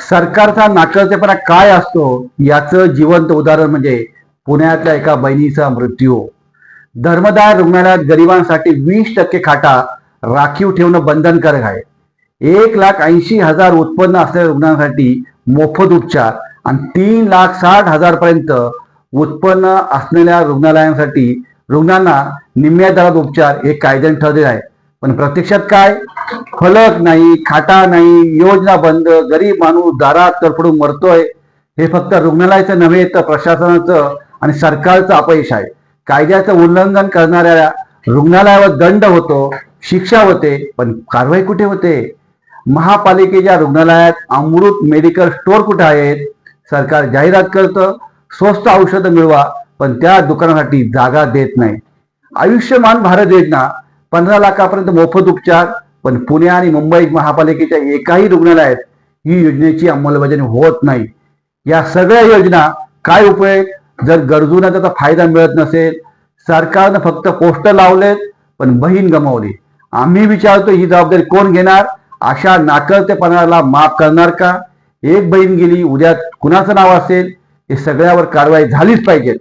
सरकारचा नाकर्तेपणा काय असतो याचं जिवंत उदाहरण म्हणजे पुण्यातल्या एका बहिणीचा मृत्यू. धर्मदाय रुग्णालयात गरिबांसाठी वीस टक्के खाटा राखीव ठेवणं बंधनकारक आहे. एक लाख ऐंशी हजार उत्पन्न असलेल्या रुग्णांसाठी मोफत उपचार आणि तीन लाख साठ हजार पर्यंत उत्पन्न असलेल्या रुग्णालयांसाठी रुग्णांना निम्म्या दरात उपचार हे कायद्याने ठरलेले आहे. पण प्रत्यक्षात काय? फलक नाही खाटा नाही योजना बंद गरीब माणूस दारात तडफडून मरतोय हे फक्त रुग्णालयाचं नव्हे तर प्रशासनाचं आणि सरकारचं अपयश आहे. कायद्याचं उल्लंघन करणाऱ्या रुग्णालयावर दंड होतो शिक्षा होते पण कारवाई कुठे होते? महापालिकेच्या रुग्णालयात अमृत मेडिकल स्टोअर कुठे आहेत? सरकार जाहिरात करतं स्वस्त औषधं मिळवा पण त्या दुकानासाठी जागा देत नाही. आयुष्यमान भारत योजना पंधरा लाखापर्यंत मोफत उपचार पण पुणे आणि मुंबई महापालिकेच्या एकाही रुग्णालयात ही योजनेची अंमलबजावणी होत नाही. या सगळ्या योजना काय उपयोग? जर गरजूंना त्याचा फायदा मिळत नसेल सरकारनं फक्त पोस्टर लावलेत पण बहीण गमावली. आम्ही विचारतो ही जबाबदारी कोण घेणार? अशा नाकर्तेपणाला माफ करणार का? एक बहीण गेली उद्या कुणाचं नाव असेल? हे सगळ्यावर कारवाई झालीच पाहिजे.